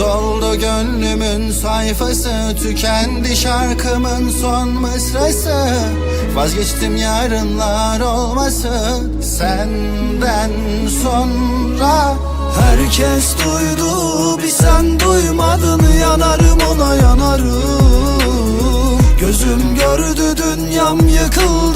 Doldu gönlümün sayfası Tükendi şarkımın son mısrası. Vazgeçtim yarınlar olmasın Senden sonra. Herkes duydu bir sen duymadın Yanarım ona yanarım. Gözüm gördü dünyam yıkıldı